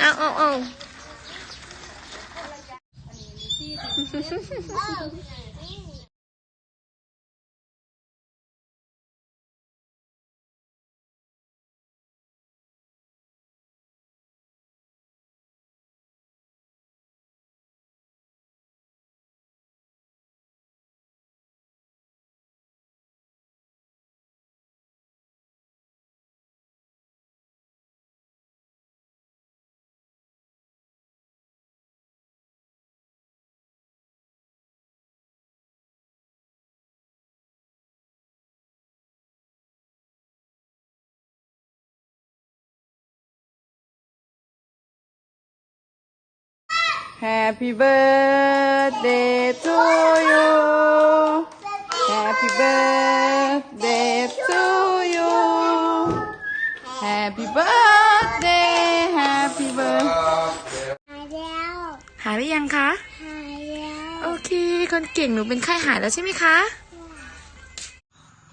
เอาเอาเอา Happy birthday to you Happy birthday to you Happy birthday Happy birthday หายแล้วหายหรือยังคะ หายแล้วโอเค คนเก่งหนูเป็นไข้หายแล้วใช่ไหมคะ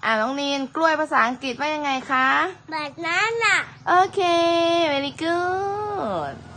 อ่าน้องนีนกล้วยภาษาอังกฤษว่ายังไงคะ แบบนั้นอะ โอเค very good